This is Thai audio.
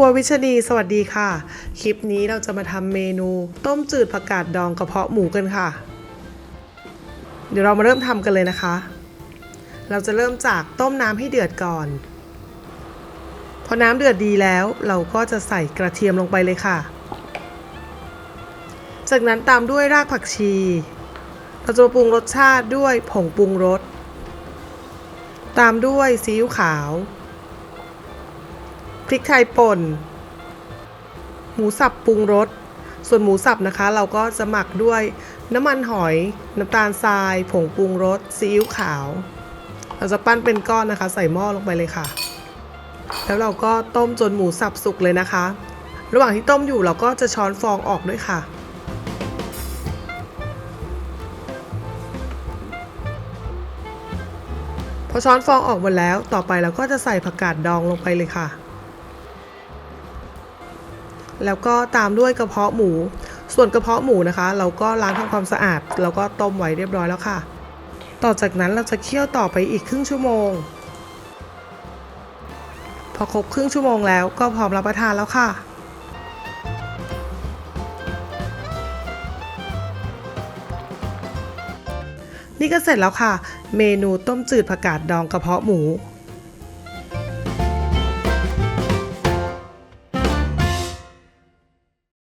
ครัววิชนีสวัสดีค่ะ คลิปนี้เราจะมาทำเมนูต้มจืดผักกาดดองกระเพาะหมูกันค่ะ เดี๋ยวเรามาเริ่มทำกันเลยนะคะ เราจะเริ่มจากต้มน้ำให้เดือดก่อน พอน้ำเดือดดีแล้วเราก็จะใส่กระเทียมลงไปเลยค่ะ จากนั้นตามด้วยรากผักชี เราจะมาปรุงรสชาติด้วยผงปรุงรส ตามด้วยซีอิ๊วขาว พริกไทยป่น หมูสับปรุงรส ส่วนหมูสับนะคะ เราก็จะหมักด้วยน้ำมันหอย น้ำตาลทราย ผงปรุงรส ซีอิ๊วขาว เราจะปั้นเป็นก้อนนะคะ ใส่หม้อลงไปเลยค่ะ แล้วเราก็ต้มจนหมูสับสุกเลยนะคะ ระหว่างที่ต้มอยู่เราก็จะช้อนฟองออกด้วยค่ะพอช้อนฟองออกหมดแล้ว ต่อไปเราก็จะใส่ผักกาดดองลงไปเลยค่ะ แล้วก็ตามด้วยกระเพาะหมู ส่วนกระเพาะหมูนะคะ เราก็ล้างทำความสะอาด แล้วก็ต้มไว้เรียบร้อยแล้วค่ะ ต่อจากนั้นเราจะเคี่ยวต่อไปอีกครึ่งชั่วโมง พอครบครึ่งชั่วโมงแล้วก็พร้อมรับประทานแล้วค่ะนี่ก็เสร็จแล้วค่ะ เมนูต้มจืดผักกาดดองกระเพาะหมู